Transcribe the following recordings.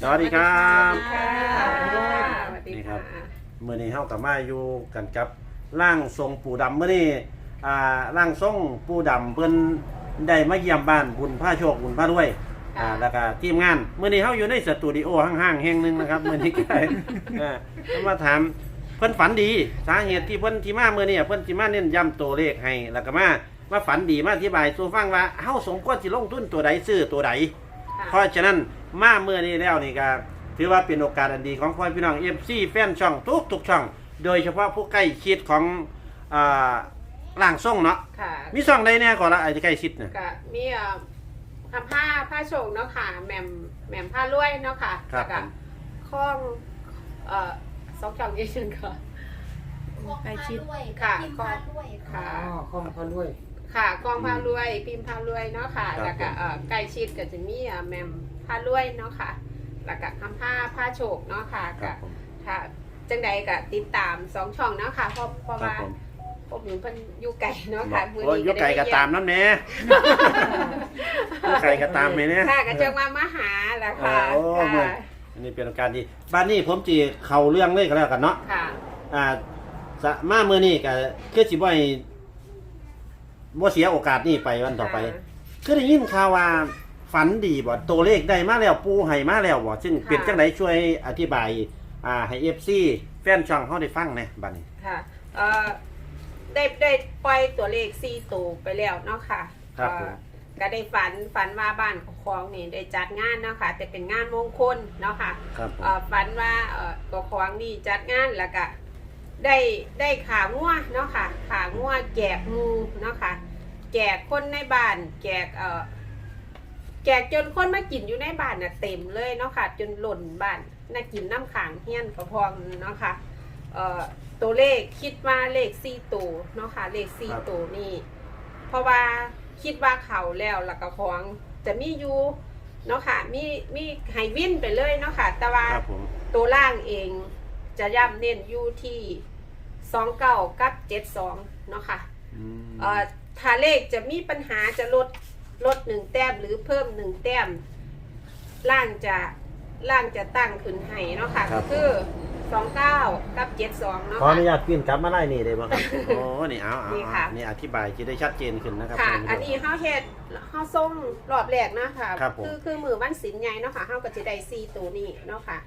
สวัสดีครับค่ะสวัสดีนี่ครัค่ะบเมื่อนี้เฮากับมาอยู่กันกับร่างทรงปู่ดำเมื่อนี้อ่าร่างทรงปู่ดำเพิ่นได้มาเยี่ยมบ้านบุญผ้าโชคบุญผ้ารวยอ่าแล้วก็ทีมงานเมื่อนี้เฮาอยู่ในสตูดิโอห้างๆแห่งหนึงนะครับเมื่อนี้ก็ได้อ่ามาถามเพิ่นฝันดีสาเหตุที่เพิ่นที่มาเมื่อนี้เพิ่นสิมาเน้นย้ำตัวเลขให้แล้วก็มามาฝันดีมาอธิบายสู่ฟังว่าเฮาสมควรสิลงทุนตัวใดซื้อตัวใดเพราะฉะนั้น มาเมื่อนี้แล้วนี่ก็ถือว่าเป็นโอกาสอันดีของพ่อพี่น้องเอฟซีแฟนช่องทุกทุกๆช่อง โดยเฉพาะผู้ใกล้ชิดของอ่าล่างส่งเนาะค่ะมีช่องใดแน่ก่อนละไอ้ที่ใกล้ชิดเนี่ย ก็มีเอ่อคำผ้าผ้าโชงเนาะค่ะแหม่มแหม่มผ้ารวยเนาะค่ะ ครับแล้วก็ข้องเอ่อสองช่องยี่สิบค่ะใกล้ชิดค่ะพิมพ์พาด้วยค่ะอ๋อข้องพาด้วยค่ะกองผ้ารวยพิมพ์ผ้ารวยเนาะค่ะแล้วก็เอ่อใกล้ชิดก็จะมีเอ่อแหม่ม ผ้ารวยเนาะค่ะ แล้วก็คำผ้าผ้าโชกเนาะค่ะครัก็บผมค่ะจังใดก็ติดตามสองช่องเนาะค่ะเพราะเพราะครับว่าผมผมอยู่เพิ่นอยู่ไกลเนาะค่ะมื้โอ้ยอยุไก่ก็ตามน้ำแน่อยุไก่ก็ตามไปเนี่ย ค่ะก็จังว่ามาหาแหละค่ะโอ้เมื่อค่ะอันนี้เป็นโอกาสดีบ้านนี้ผมจีเข้าเรื่องเลยก็แล้วกันเนาะ ค่ะ อ่าสะมาเมื่อนี้ก็คือสิบ่ให้บ่เสียโอกาสนี้ไปวันต่อไป คือได้ยินข่าวว่า ฝันดีบ่ตัวเลขได้มาแล้วปูให้มาแล้วบ่ซึ่งเป็นจังไดช่วยอธิบายอ่าให้ FC แฟนช่องเฮาได้ฟังแหน่บัดนี้ ค่ะเอ่อได้ได้ปล่อยตัวเลขสี่ตัวไปแล้วเนาะค่ะครับผม เอ่อก็ได้ฝันฝันว่าบ้านของคองนี่ได้จัดงานเนาะค่ะแต่เป็นงานมงคลเนาะค่ะ ครับผม เอ่อฝันว่าเอ่อตัวคองนี่จัดงานแล้วก็ได้ได้ขางัวเนาะค่ะขางัวแจกหมูเนาะค่ะแจกคนในบ้านแจกเอ่อ แจกจนคนมากินอยู่ในบ้านน่ะเต็มเลยเนาะค่ะ จนหล่นบ้านน่ากินน้ำขางเฮี้ยนกระพองเนาะค่ะเอ่อตัวเลขคิดว่าเลขสี่ตัวเนาะค่ะ เลขสี่ตัวนี่เพราะว่าคิดว่าเขาแล้วแล้วก็ของจะมีอยู่เนาะค่ะมีมีไฮวินไปเลยเนาะค่ะ แต่ว่าครับผมตัวล่างเองจะย่ำเน้นอยู่ที่สองเก้ากับเจ็ดสองเนาะค่ะ อืม เอ่อถ้าเลขจะมีปัญหาจะลด ลดหนึ่งแต้มหรือเพิ่มหนึ่งแต้ม ล่างจะล่างจะตั้งขึ้นให้เนาะค่ะก็คือสองเก้ากับเจ็ดสองเนาะขออนุค่ะ ญาตปิ้นกลับมาไล่นี่ได้บ่ครับ โอ้นี่เอาเอานี่เอาค่ะนี่อธิบายจะได้ชัดเจนขึ้นนะครับค่ะ ท่านผู้ชมอันนี้เฮาเฮ็ดเฮาส่งรอบแรกเนาะค่ะครับผมคือคือมือวันศีลใหญ่เนาะค่ะเฮาก็สิได้4ตัวนี้เนาะค่ะ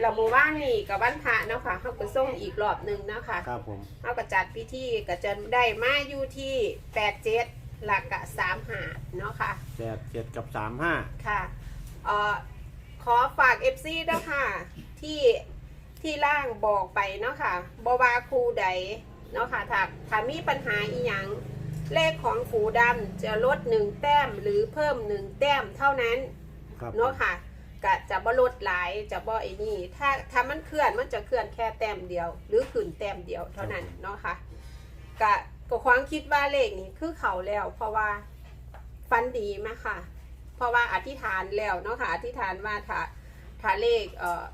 แล้วมื้อวานนี้กับวันพระเนาะค่ะเฮาก็ส่งอีกรอบหนึงเนาะค่ะ ครับผมเฮาก็จัดพิธีก็จะได้มาอยู่ที่87 หลักกะ35เนาะค่ะ แปดเจ็ดกับสามห้าค่ะเอ่อขอฝาก FC ด้วยค่ะ ที่ที่ล่างบอกไปเนาะค่ะบว่าครูใดเนาะค่ะถ้าถ้ามีปัญหาอีหยังเลขของครูดำจะลดหนึ่งแต้มหรือเพิ่มหนึ่งแต้มเท่านั้นครับเนาะค่ะก็จะบ่ลดหลายจะบ่ไอ้นี่ถ้าถ้ามันเคลื่อนมันจะเคลื่อนแค่แต้มเดียว หรือขึ้นแต้มเดียวเท่านั้นเนาะค่ะก็ ก็ความคิดว่าเลขนี้คือเขาแล้ว เพราะว่าฟันดีมากค่ะ เพราะว่าอธิษฐานแล้วเนาะค่ะอธิษฐานว่าถ้าถ้าเลขเอ่อ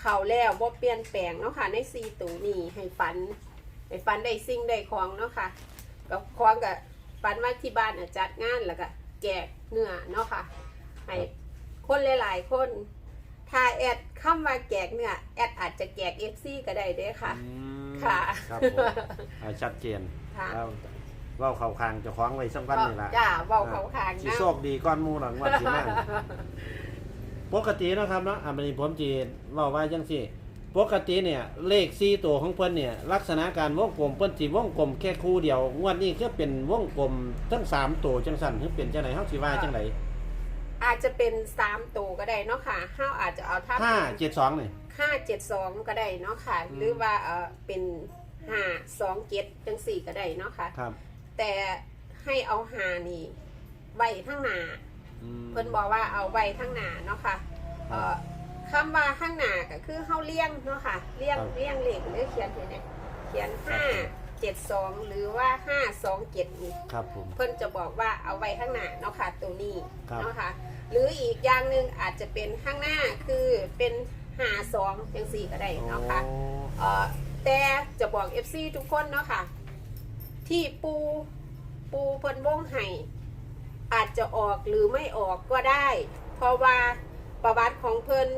เขาแล้วบ่เปลี่ยนแปลงเนาะค่ะในสี่ตัวนี้ให้ฝันให้ฝันได้สิ่งได้ของเนาะค่ะกับของกับฝันว่าที่บ้านน่ะจัดงานแล้วก็แจกเนื้อเนาะค่ะให้คนหลายๆคนถ้าแอดคำว่าแจกเนื้อแอดอาจจะแจกเอฟซีก็ได้เด้อค่ะอืมค่ะครับผมอ่าชัดเจน ค่ะ แล้วเว่าเขาคางเจะคล้าของไว้สักวันนี่ละจ้าเบาเขาคางสินะโชคดีก้อนหมูหลังวันที่มากปกติเนาะครับเนาะอันนี้ผมจีเว่าไว้จังสี่ปกติเนี่ย เลขสี่ตัวของเพิ่นเนี่ย ลักษณะการวงกลมเพิ่นสิวงกลมแค่คู่เดียวงวดนี้คือเป็นวงกลมทั้งสามตัวจังสั่นคือเป็นจังไหนเฮาสิว่าจังไหนอาจจะเป็นสามตัวก็ได้เนาะค่ะห้าอาจจะเอาถ้าห้าเจ็ดสองนี่ ห้าเจ็ดสองก็ได้เนาะค่ะอืมหรือว่าเออเป็น ห้าสองเจ็ดจังสี่ก็ได้เนาะค่ะ ครับแต่ให้เอาหานี่ไว้ข้างหน้าอืม เพิ่นบอกว่าเอาไว้ข้างหน้าเนาะค่ะเอ่อคำว่าข้างหน้าก็คือเฮาเลี้ยงเนาะค่ะเลี้ยงครับเลี้ยงเลขหรือเขียนเห็นไหมเขียนห้าเจ็ดสองหรือว่าห้าสองเจ็ดนี่ ครับผม เพิ่นจะบอกว่าเอาไว้ข้างหน้าเนาะค่ะตัวนี้ครับ เนาะค่ะหรืออีกอย่างหนึ่งอาจจะเป็นข้างหน้าคือเป็นหาสองจังสี่ก็ได้เนาะค่ะโอ้ เอ่อ แต่จะบอก FC ทุกคนเนาะค่ะ ที่ปูปูเพิ่นวงไห้อาจจะออกหรือไม่ออกก็ได้ เพราะว่าประวัติของเพิ่น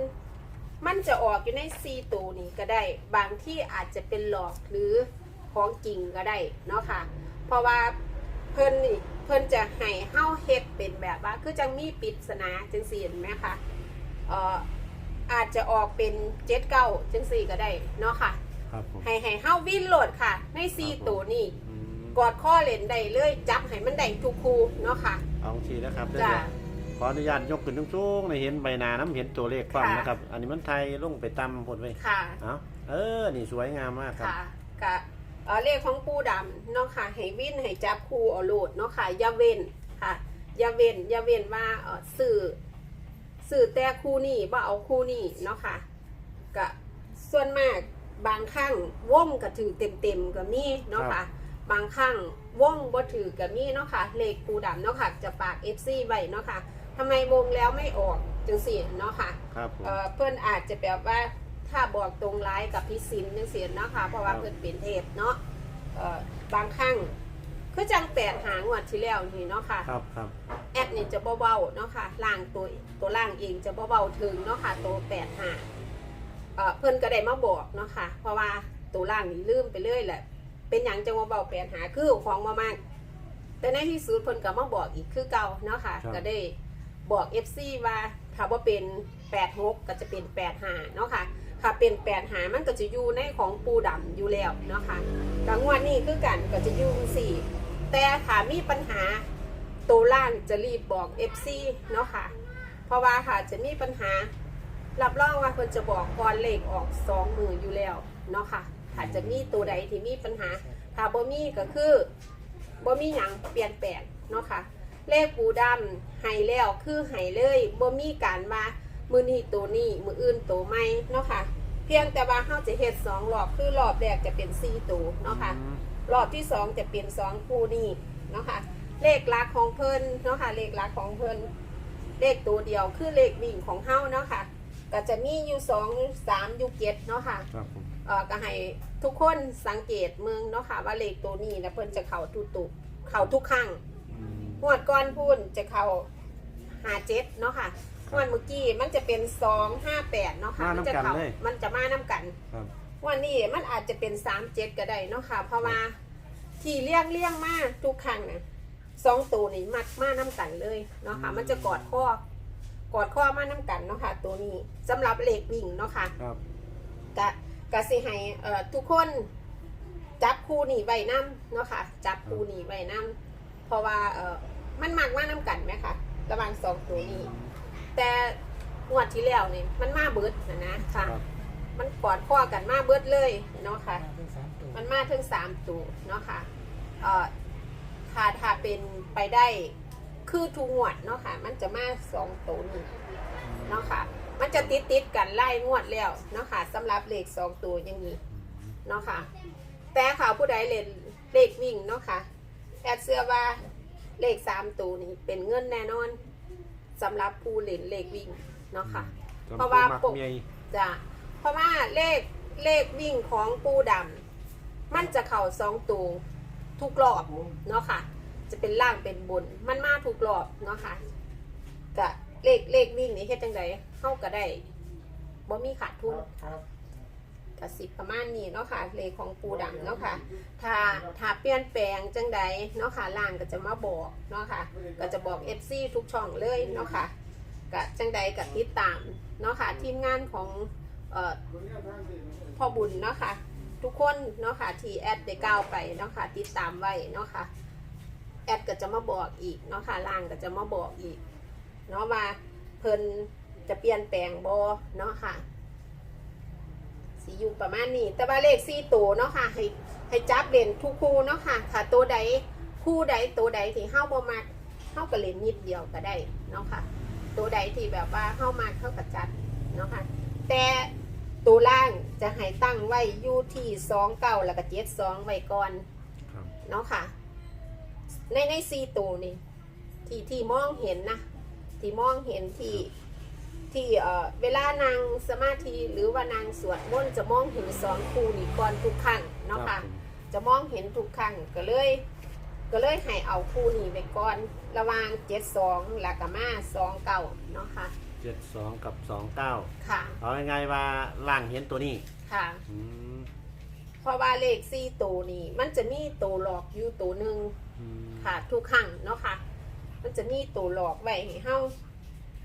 มันจะออกอยู่ในซีตูนี่ก็ได้ บางที่อาจจะเป็นหลอกหรือของจริงก็ได้เนาะค่ะ เพราะว่าเพิ่นนี่เพิ่นจะให้เฮ้าเฮ็ดเป็นแบบว่า คือจังมีปริศนาจังซี่เห็นไหมคะเอ่ออาจจะออกเป็นเจ็ดเก้าจังซี่ก็ได้เนาะค่ะ ครับผมให้ให้เฮาวินโหลดค่ะ ในซีตัวนี้อืมกอดข้อเล่นได้เลยจับให้มันได้ทุกคูเนาะค่ะ เอาทีนะครับเดี๋ยวจ้ะขออนุญาตยกขึ้นสูงๆในเห็นใบหน้าน้ำเห็นตัวเลขความค่ะ นะครับ อันนี้มันไทยลงไปต่ำพดไว้ค่ะ เอาเออ นี่สวยงามมากครับ ค่ะกะเอ่อเลขของปูดำเนาะค่ะให้วินให้จับคู่เอาโหลดเนาะค่ะอย่าเว้นค่ะอย่าเว้นอย่าเว้นว่าเอ่อสื่อสื่อแต่คู่นี้บ่เอาคู่นี้เนาะค่ะกะส่วนมาก บางครั้งว่องก็ถือเต็มๆก็มีเนาะค่ะ บางครั้งว่องบ่ถือก็มีเนาะค่ะเลขปูดำเนาะค่ะ จะฝาก FC ไว้เนาะค่ะทำไมวงแล้วไม่ออกจังสี่เนาะค่ะครับผม เอ่อเพื่อนอาจจะแบบว่าถ้าบอกตรงร้ายกับพี่ซินจังเสียเนาะค่ะเพราะว่าครับ เพื่อนเป็นเทพเนาะเอ่อบางครั้งคือจังแปดหางวดที่แล้วนี่เนาะค่ะ ครับครับ แอดนี่จะเบาๆเนาะค่ะล่างตัวตัวล่างเองจะเบาๆถึงเนาะค่ะตัวแปดหาง เอ่อเพื่อนก็ได้มาบอกเนาะค่ะ เพราะว่าตัวล่างนี่ลืมไปเรื่อยแหละ เป็นอย่างจังว่าเบาแปดหาคือของมามากแต่ในที่สุดเพิ่นก็มาบอกอีกคือเก่าเนาะค่ะ ก็ได้บอก FC ว่าถ้าว่าเป็น 86 ก็จะเป็น 85 เนาะค่ะถ้าเป็น85มันก็จะอยู่ในของปูดำอยู่แล้วเนาะค่ะกลางวันนี้คือกันก็จะอยู่สี่แต่ถ้ามีปัญหาตัวล่างจะรีบบอก FC เนาะค่ะ เพราะว่าค่ะจะมีปัญหา รับรองว่าคนจะบอกก่อนเลขออกสองมืออยู่แล้วเนาะค่ะถ้าจะมีตัวใดที่มีปัญหา ถ้าบ่มีก็คือบ่มีหยังเปลี่ยนแปลงเนาะค่ะ เลขปูดำให้แล้วคือให้เลยบ่มีการว่ามือนี้ตัวนี้มืออื่นตัวไม่เนาะค่ะ เพียงแต่ว่าเฮาจะเฮ็ดสองรอบคือรอบแรกจะเป็นสี่ตัวเนาะค่ะอืมรอบที่สองจะเป็นสองคู่นี่เนาะค่ะ เลขหลักของเพิ่นเนาะค่ะเลขหลักของเพิ่นเลขตัวเดียวคือเลขวิ่งของเฮาเนาะค่ะ ก็จะมีอยู่สองสามอยู่เจ็ดเนาะค่ะครับผมเอ่อก็ให้ทุกคนสังเกตเมืองเนาะค่ะ ว่าเลขตัวนี้นะเพิ่นจะเข่าทุกตุเข่าทุกครั้งอืม งวดก้อนพูนจะเข่าหาเจ็ดเนาะค่ะงวดเมื่อกี้มันจะเป็นสองห้าแปดเนาะค่ะมามัน้ำจะกันเข่าเลย มันจะมาน้ำกัน ครับ วันนี้มันอาจจะเป็นสามเจ็ดก็ได้เนาะค่ะ เพราะว่าที่เลี่ยงเลี่ยงมากทุกครั้งนะสองตัวนี่มักมาน้ำกันเลยเนาะค่ะมันจะกอดข้อ กอดข้อมาน้ำกันเนาะค่ะ ตัวนี้สำหรับเลขวิ่งเนาะค่ะครับกะกะสิให้เอ่อทุกคนจับคู่นี่ไว้นํเนาะค่ะจับคู่นี่ไว้นํเพราะว่าเอ่อมันมากมาน้ำกันไหมคะระหว่างสองตัวนี้ แต่งวดที่แล้วนี่มันมาเบิดนะนะค่ะครับมันกอดข้อกันมาเบิดเลยเนาะค่ะ มันมาถึงสามตัวเนาะค่ะเอ่อถ้าถ้าเป็นไปได้ คือทุกงวดเนาะค่ะ มันจะมาสองตัวนี้เนาะค่ะ มันจะติดติดๆกันไล่งวดแล้วเนาะค่ะสำหรับเลขสองตัวอย่างนี้เนาะค่ะ แต่ข่าวผู้ใดเล่นเลขวิ่งเนาะค่ะแอดเสื้อว่าเลขสามตัวนี้เป็นเงินแน่นอนสำหรับผู้เล่นเลขวิ่งเนาะค่ะจำเพราะว่ามักปกเมียจ้ะเพราะว่าเลขเลขวิ่งของปูดำมันจะเข่าสองตัวทุกรอบเนาะค่ะ จะเป็นล่างเป็นบน มันมาทุกรอบเนาะค่ะกะเลขเลขวิ่งนี่เฮ็ดจังไดเข้าก็ได้บ่มีขาดทุนกะสิประมาณนี้เนาะค่ะเลขของปูดำเนาะค่ะถ้าถ้าเปลี่ยนแปลงจังใดเนาะค่ะล่างก็จะมาบอกเนาะค่ะก็จะบอก FC ทุกช่องเลยเนาะค่ะกะจังใดกับติดตามเนาะค่ะทีมงานของเอ่อพ่อบุญเนาะค่ะทุกคนเนาะค่ะที่แอดได้ก้าวไปเนาะค่ะติดตามไว้เนาะค่ะ แอดก็จะมาบอกอีกเนาะค่ะล่างก็จะมาบอกอีกเนาะว่าเพิ่นจะเปลี่ยนแปลงบ่เนาะค่ะสีอยู่ประมาณนี้ แต่ว่าเลขสี่ตัวเนาะค่ะ ให้ให้จับเล่นทุกคู่เนาะค่ะถ้าตัวใดคู่ใดตัวใดที่เฮาบ่มักเฮาก็เล่นนิดเดียวก็ได้เนาะค่ะ ตัวใดที่แบบว่าเฮามักเฮาก็จัดเนาะค่ะ แต่ตัวล่างจะให้ตั้งไว้อยู่ที่สองเก้าแล้วก็เจ็ดสองไว้ก่อนครับเนาะค่ะ ในในซีตัวนี่ที่ที่มองเห็นนะที่มองเห็นที่ที่เอ่อเวลานางสมาธิหรือว่านางสวดมนต์จะมองเห็นสองคู่นี่ก่อนทุกครั้งเนาะครัค่ะบผมจะมองเห็นทุกครั้งก็เลย ก็เลยให้เอาคู่นี้ไปก่อนระหว่างเจ็ดสองแล้วก็มาสองเก้าเนาะค่ะเจ็ดสองกับสองเก้าค่ะเอาง่ายๆว่าล่างเห็นตัวนี้ค่ะอืมเพราะว่าเลขสี่ตัวนี้มันจะมีตัวหลอกอยู่ตัวหนึ่งอืม ค่ะ ทุกครั้งเนาะค่ะ มันจะมีตัวหลอกไว้ให้เฮา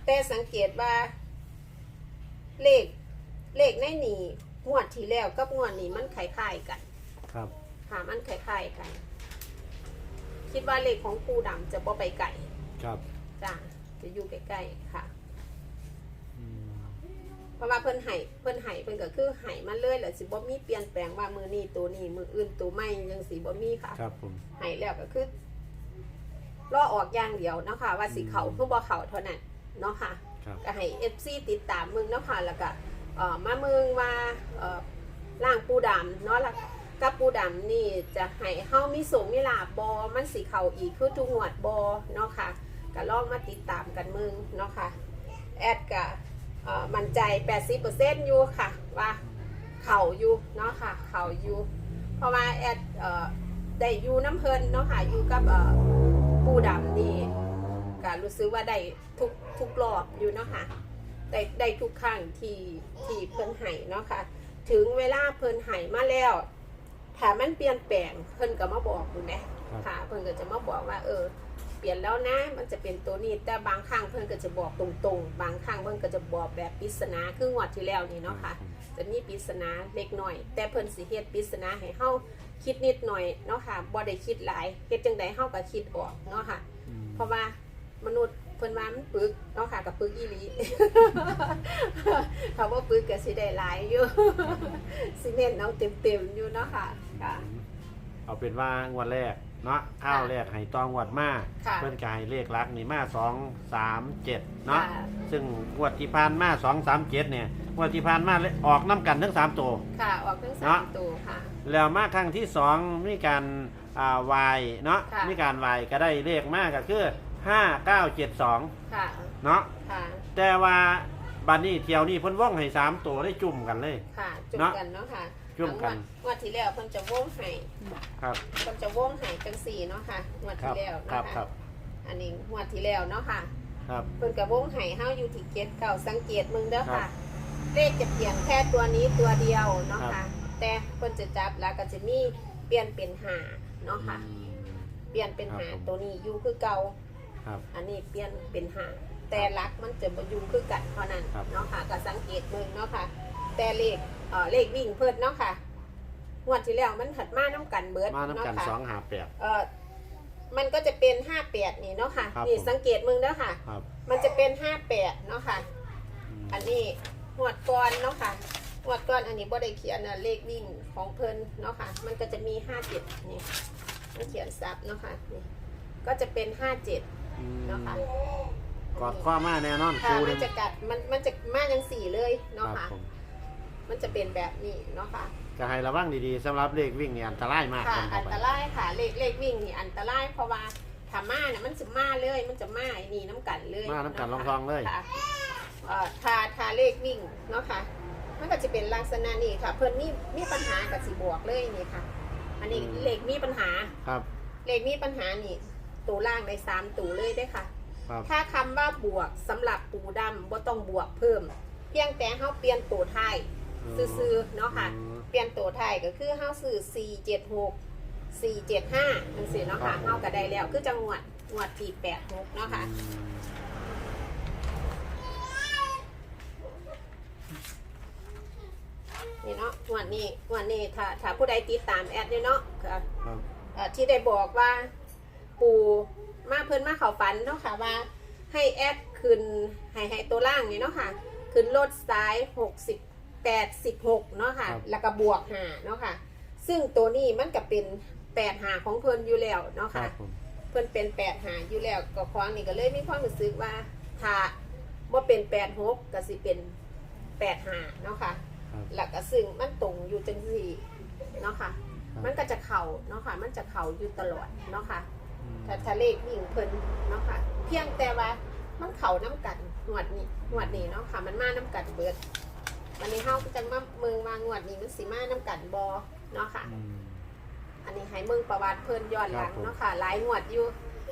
แต่สังเกตว่า เลขเลขในนี้งวดที่แล้วกับงวดนี้มันคล้ายๆกัน ครับค่ะมันคล้ายๆกัน คิดว่าเลขของปูดำจะบ่ไปไก่ครับจ้าจะอยู่ใกล้ๆค่ะอืม เพราะว่าเพิ่นไห้เพิ่นไห้เพิ่นก็คือไห้มาเลยแหละสิบ่มีเปลี่ยนแปลงว่ามือนี้ตัวนี้มืออื่นตัวไม่ยังสิบ่มีค่ะครับผมไห้แล้วก็คือรอออกอย่างเดียวเนาะค่ะ ว่าสิเขาเพื่อบ่เขาเท่านั้นเนาะค่ะครับก็ให้ FC ติดตามมึงเนาะค่ะแล้วก็เอ่อมาเมืองว่าเอ่อร่างปูดำเนาะแล้วกับปูดำนี่จะให้เฮามีสูงมีลาบบอมันสิเขาอีกคือทุกงวดบอเนาะค่ะก็ลองมาติดตามกันมึงเนาะค่ะแอดก็เอ่อ มั่นใจ 80%อยู่ค่ะ ว่าเขาอยู่เนาะค่ะ เขาอยู่ เพราะว่าแอดเอ่อได้อยู่น้ำเพลินเนาะค่ะ อยู่กับเอ่อปูดำนี่ก็รู้สึกว่าได้ทุกทุกรอบอยู่เนาะค่ะ ได้ได้ทุกครั้งที่ที่เพิ่นให้เนาะค่ะ ถึงเวลาเพิ่นให้มาแล้วถ้ามันเปลี่ยนแปลงเพิ่นก็มาบอกคุณแม่ครับค่ะ เพิ่นก็จะมาบอกว่าเออ เปลี่ยนแล้วนะ มันจะเป็นตัวนี้แต่บางครั้งเพิ่นก็จะบอกตรงๆ บางครั้งเพิ่นก็จะบอกแบบปริศนาคืองวดที่แล้วนี่เนาะค่ะ จะมีปริศนาเล็กหน่อย แต่เพิ่นสิเฮ็ดปริศนาให้เฮาคิดนิดหน่อยเนาะค่ะบ่ได้คิดหลายเฮ็ดจังไดเฮาก็คิดออกเนาะค่ะอืมเพราะว่ามนุษย์เพิ่นว่ามันปึกเนาะค่ะกับปึกอีหลีเขาว่าปึกก็สิได้หลายอยู่สิเน้นเอาเต็มๆอยู่เนาะค่ะค่ะ เอาเป็นว่างวดแรก เนาะข้าวแรกให้ตองงวดมาค่ะเพื่อนกายเลขลักนี่มาสองสามเจ็ดเนาะค่ะ ซึ่งงวดที่ผ่านมาสองสามเจ็ดเนี่ยงวดที่ผ่านมาเลยออกน้ำกันทั้งสามตัว ค่ะ ออกทั้งสาเนาะมตัวค่ะ แล้วมาครั้งที่สองมีการอ่าวายเนาะค่ะ มีการวายก็ได้เลขมากก็คือห้าเก้าเจ็ดสองค่ะ เนาะค่ะ แต่ว่าบันนี้เที่ยวนี้เพิ่นว่องให้สามตัวได้จุ่มกันเลย ค่ะ จุ่มเนาะกันเนาะค่ะ จุ่มกันงวดงวดที่แล้วเพิ่นจะวงให้ครับ เพิ่นจะวงให้จังสี่เนาะค่ะงวดครัที่บ แล้วครัเนาะบคค่ะรับอันนี้งวดที่แล้วเนาะค่ะ ครับ เพิ่นกับวงไห้เฮาอยู่ที่เกตเก่าสังเกตมึงเด้อครัค่ะ บเลขจะเปลี่ยนแค่ตัวนี้ตัวเดียวเนาะครัค่ะ บ แต่เพิ่นจะจับแล้วก็จะมีเปลี่ยนเป็นหาเนาะค่ะ อืม เปลี่ยนเป็นครับหาผม ตัวนี้อยู่คือเก่าครับ อันนี้เปลี่ยนเป็นหาแต่หลักมันจะบ่อยู่คือกันเท่านั้นครับ เนาะค่ะก็สังเกตมึงเนาะค่ะ แต่เลขเอ่อเลขวิ่งเพิ่นเนาะค่ะงวดที่แล้วมันหัดมาน้ำกันเบิดมาน้ำกันเะค่ะ สองหาแปด เอ่อมันก็จะเป็น58นี่เนาะค่ะ ครับนี่ผม สังเกตมึงเด้อค่ะ ครับมันจะเป็น58เนาะค่ะมอันนี้หวดก้อนเนาะค่ะหวดก้อนอันนี้บ่ได้เขียนนะเลขวิ่งของเพิ่นเนาะค่ะ มันก็จะมีห้าเจ็ดนี่มันเขียนซับเนาะค่ะนี่ก็จะเป็นห้าเจ็ดอืมเนาะค่ะกอดข้อมาแน่นอนค่ะคูมันึนงจะกัดมันมันจะมาจังสี่เลยคเนาะรับค่ะ ผม มันจะเป็นแบบนี้เนาะค่ะ ก็ให้ระวังดีๆสำหรับเลขวิ่งนี่อันตรายมากค่ะคนอัเข้านไปตรายค่ะเลขเลขวิ่งนี่อันตรายเพราะว่าถ้ามาเนี่ยมันจะมาเลย มันจะมาไอ้นี่น้ำกันเลยมาน้ำกันเะลค่ะองทองเลยค่ะเอ่อทาทาเลขวิ่งเนาะค่ะมันก็จะเป็นลักษณะนี้ค่ะ เพิ่นมีมีปัญหากับสีบวกเลยนี่ค่ะ อันนี้อืมเลขมีปัญหา ครับ เลขมีปัญหานี่ตัวล่างในสามตัวเลยได้อค่ะ ครับ ถ้าคำว่าบวกสำหรับปูดำบ่ต้องบวกเพิ่ม เพียงแต่เฮาเปลี่ยนตัวท้าย ซื่อๆเนาะค่ะอืมเปลี่ยนตัวท้ายก็คือเฮาซื้อ476 475จังซี่เนาะค่ะครับผมเฮาก็ได้แล้ว คือจังหวัดงวดที่86เนาะค่ะอืมนี่เนาะงวันนี้งวันนี้ถ้าถ้าผู้ใดติดตามแอดเนี่ยเนาะก็ครับเอ่อที่ได้บอกว่าปูมาเพิ่นมาเข้าฝันเนาะค่ะว่าให้แอดขึ้นให้ให้ตัวล่างนี่เนาะค่ะ ขึ้นรถซ้าย 60 86เนาะค่ะ ครับ แล้วก็บวกหาเนาะค่ะ ซึ่งตัวนี้มันก็เป็น8หาของเพิ่นอยู่แล้วเนาะครัค่ะ บผมเพิ่นเป็นแปดหาอยู่แล้วก็ควางนี่ก็เลยมีความรู้สึกว่าถ้าว่าเป็นแปดหกก็สิเป็นแปดหาเนาะค่ะ ครับแล้วก็ซึ่งมันตรงอยู่จังสี่เนาะค่ะ ครับมันก็จะเข่าเนาะค่ะ มันจะเข่าอยู่ตลอดเนาะค่ะ อืมถ้าถ้าเลขวิ่งเพิ่นเนาะค่ะ เพียงแต่ว่ามันเข่าน้ำกันงวดนี้งวดนี้เนาะค่ะ มันมาน้ำกันเบิด วันนี้เฮาก็จังว่าเมืองมางวดนี้มันสิมาน้ำกันบอเนาะค่ะ อืม อันนี้ให้เมืองประวัติเพิ่นย้อนหลังครับผม เนาะค่ะหลายงวดอยู่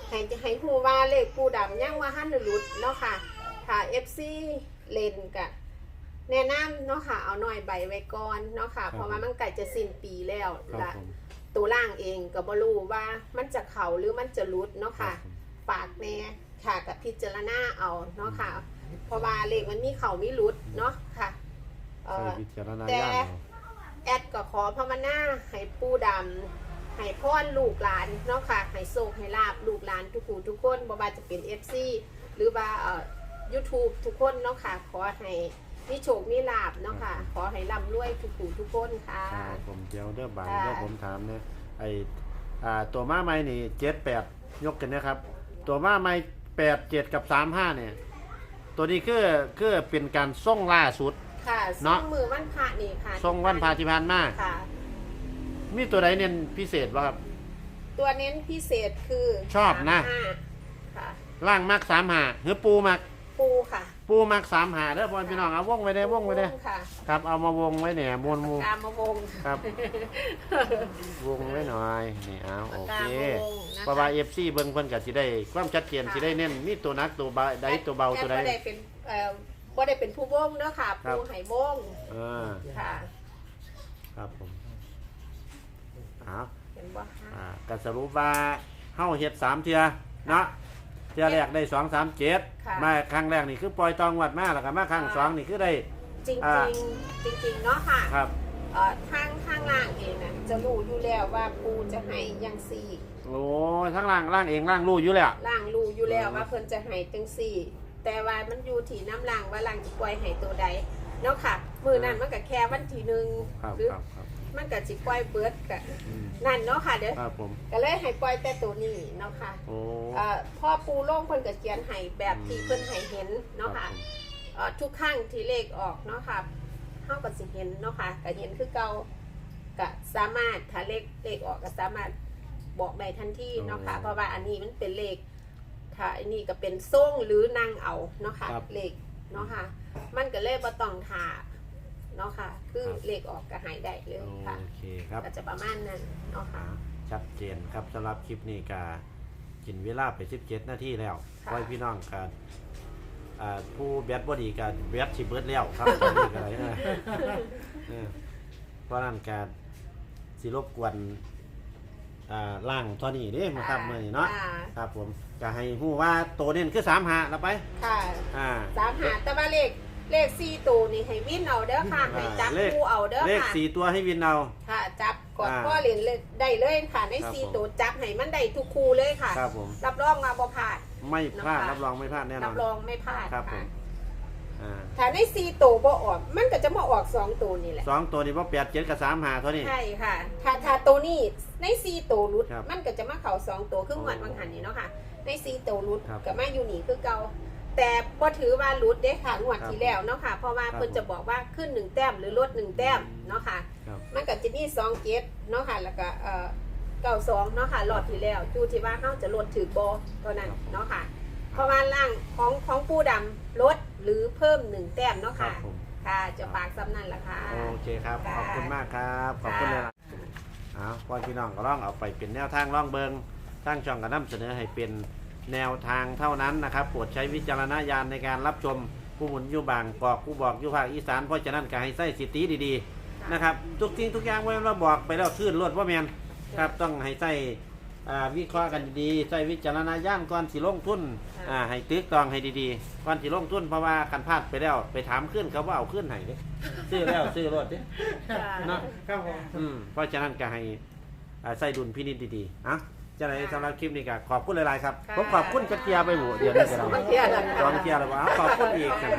ให้จะให้ฮู้ว่าเลขปูดำยังว่าหันหลุดเนาะค่ะค่ะ FC เลนกะแนะนำเนาะค่ะ เอาหน่อยใบไว้ก่อนเนาะค่ะ เพราะว่ามันใกล้จะสิ้นปีแล้วครับละ ผมตัวล่างเองก็บ่รู้ว่ามันจะเข่าหรือมันจะหลุดเนาะครัค่ะบผมฝากแน่ค่ะกับพิจารณาเอาเนาะค่ะ เพราะว่าเลขมันมีเข่ามีหลุดเนาะค่ะ เอ่ใช้อ วิจารณแต่ญาณเอาแอดก็ขอภาวนาให้ปู่ดำให้พ่อลูกหลานเนาะค่ะให้โชคให้ลาบลูกหลานทุกผู้ทุกคนบ่ว่าจะเป็น FC หรือว่าเอ่อ YouTube ทุกคนเนาะค่ะขอให้มีโชคมีลาบเนาะค่ะ ขอให้ร่ำรวยทุกผู้ทุกคนค่ะ ครับผมเดี๋ยวเด้อบางค่ะ เดี๋ยวผมถามเนี่ยไออ่าตัวม้าไม้นี่เจ็ดแปดยกกันนะครับ ตัวม้าไม้แปดเจ็ดกับสามห้าเนี่ย ตัวนี้คือคือเป็นการส่งล่าสุด ค่ะเนาะ ส่งมือวันพระนี่ค่ะส่งวันพาธิพานมาค่ะ มีตัวใดเน้นพิเศษบ่ครับ ตัวเน้นพิเศษคือชอบนะ สามห้าค่ะ ล่างมักสามหาหรือปูมักปูค่ะปูมักสามหาเด้อพ่อพี่น้องเอาวงไว้ได้วงไว้ได้ค่ะครับ เอามาวงไว้เนี่ยมวนมู กามาวงครับ วงไว้หน่อยนี่เอาโอปากเคกามาวงนะคะเพราะว่าเอฟซีเบิ่งเพิ่นก็สิได้ ความชัดเจนสิได้เน้นมีตัวหนักตัวเบาใดตัวเบาตัวใดแค่บ่ได้เป็นเอ่อ บ่ได้เป็นผู้วงเนาะค่ะ ครับ ปูไหวงอ่าค่ะ ครับผมเอาเห็นบ่คะอ่าก็สรุปว่าเฮาเฮ็ดสามเทื่อเนาะเทื่อแรกได้สองสามเจ็ดค่ะมาครั้งแรกนี่คือปล่อยตองวัดมาแล้วก็มาครั้งสองนี่คือได้ จริงอ่าจริงจริงๆเนาะค่ะครับ เอ่อทางทางล่างเองนะจะรู้อยู่แล้วว่าปูจะให้ยังสี่โอ้ทั้งล่างล่างเองล่างรู้อยู่แล้ว ล่างรู้อยู่แล้วว่าเพิ่นจะให้จังสี่ แต่ว่ามันอยู่ที่น้ำล่างว่าล่างจะปล่อยให้ตัวใดเนาะค่ะ มือนั้นมันก็แค่วันที่หนึ่งครับหรือครับครับมันก็สิปล่อยเบิดกะอืมนั่นเนาะค่ะเด้อครับผมก็เลยให้ปล่อยแต่ตัวนี้เนาะค่ะโอ้เอ่อพ่อปูโล่งเพิ่นก็เขียนให้แบบที่เพิ่นให้เห็นเนาะค่ะรับผมเอ่อทุกครั้งที่เลขออกเนาะค่ะเฮาก็สิเห็นเนาะค่ะก็เห็นคือเก่าก็สามารถถ้าเลขเลขออกก็สามารถบอกได้ทันทีเนาะค่ะ เพราะว่าอันนี้มันเป็นเลข ถ้าอันนี้ก็เป็นส่งหรือนางเอาเนาะค่ะครับเลขเนาะค่ะ มันก็เลยบ่ต้องถาเนาะค่ะ คือครับเลขออกก็หายได้เลยค่ะ โอเคครับ ก็จะประมาณนั้นเนาะค่ะ ชัดเจนครับสำหรับคลิปนี้ก็กินเวลาไป 17 นาทีแล้วค่ะไว้พี่น้องกันอ่าผู้แบตบอดีกับแบตสิเบิดแล้วครับ ตอนนี้ก็อะไรนะเออเพราะนั้นการสิรบกวน อ่าล่างตัวนี้เด้มาครับมื่อนี้เนาะอ่าครับผมจะให้ฮู้ว่าโตวเน้นคือ3หาแล้วไปค่ะอ่า สามหาแต่ว่าเลขเลขสี่ตัวนี่ให้วินเอาเด้อค่ะให้จับเลข คู่เอาเด้อเลขค่ะสี่ตัวให้วินเอา ค่ะ จับกดอ่าพ่อเหรียญเลยได้เลยค่ะในครับสี่ผม ตัวจับให้มันได้ทุกคู่เลยค่ะ ครับผม รับรองมาบ่พลาด ไม่พลาดนะคะรับรองไม่พลาดแน่นรัอนบรองไม่พลาดครับผค่ะ ม อ่าถ้าในสี่ตัวบ่ออก มันก็จะมาออกสองตัวนี่แหละสองตัวนี้ว่าแปดเจ็ดกับสามหาเท่านี้ ใช่ค่ะถ้าถ้าตัวนี้ในสี่ตัวรุด ครับมันก็จะมาเข่าสองตัวครึ่งวันโอ้บางหันนี่เนาะค่ะ ในสี่ตัวรุดครับกับมาอยู่นี่คือเก่าแต่บ่ถือว่ารุดเด้ค่ะงวดครับที่แล้วเนาะค่ะ เพราะว่าครับเพิ่นจะบอกว่าขึ้นหนึ่งแต้มหรือลดหนึ่งแต้มเนาะค่ะ ครับ มันก็จะมีสองเกตเนาะค่ะ แล้วก็เอ่อเก้าสองเนาะค่ะรอบที่แล้วจูที่ว่าเขาจะลดถือโบเท่านั้นครับผมเนาะค่ะ เพราะว่าล่างของของผู้ดำลด หรือเพิ่มหนึ่งแต้มเนาะครัค่ะ บผม ค่ะจะปากซ้ำนั่นละค่ะ โอเคครับค่ะขอบคุณมากครับ ขอบคุณเลยนะเอาพ่อพี่น้องก็ลองเอาไปเป็นแนวทางล่องเบิงทางช่องก็นำเสนอให้เป็นแนวทางเท่านั้นนะครับโปรดใช้วิจารณญาณในการรับชมผู้หมุนอยู่บางกอกผู้บอกอยู่ภาคอีสานเพราะฉะนั้นก็ให้ใส่สิทธิดีๆนะครับทุกสิ่งทุกอย่างไว้เราบอกไปแล้วขึ้นรวดว่าแมนครับต้องให้ใส่ อ่าวิเคราะห์กันดีๆใส่วิจารณญาณก่อนสิลงทุนอ่าให้ตึกตองให้ดีๆก่อนสิลงทุนเพราะว่ากันพลาดไปแล้ว ไปถามขึ้นเขาว่าเอาขึ้นให้เด้ซื้อแล้วซื้อรถเด้เนาะครับผมอืมเพราะฉะนั้นก็ให้อ่าใส่ดุลพินิจดีๆอะจะไหนสำหรับคลิปนี้ก็ขอบคุณหลายๆครับค่ะผมขอบคุณจักรเทียไปหมู่เดียวนี้ก็สองได้เที่ยแล้วสองค่ะเทียแล้วว่าขอบคุณอีกครับ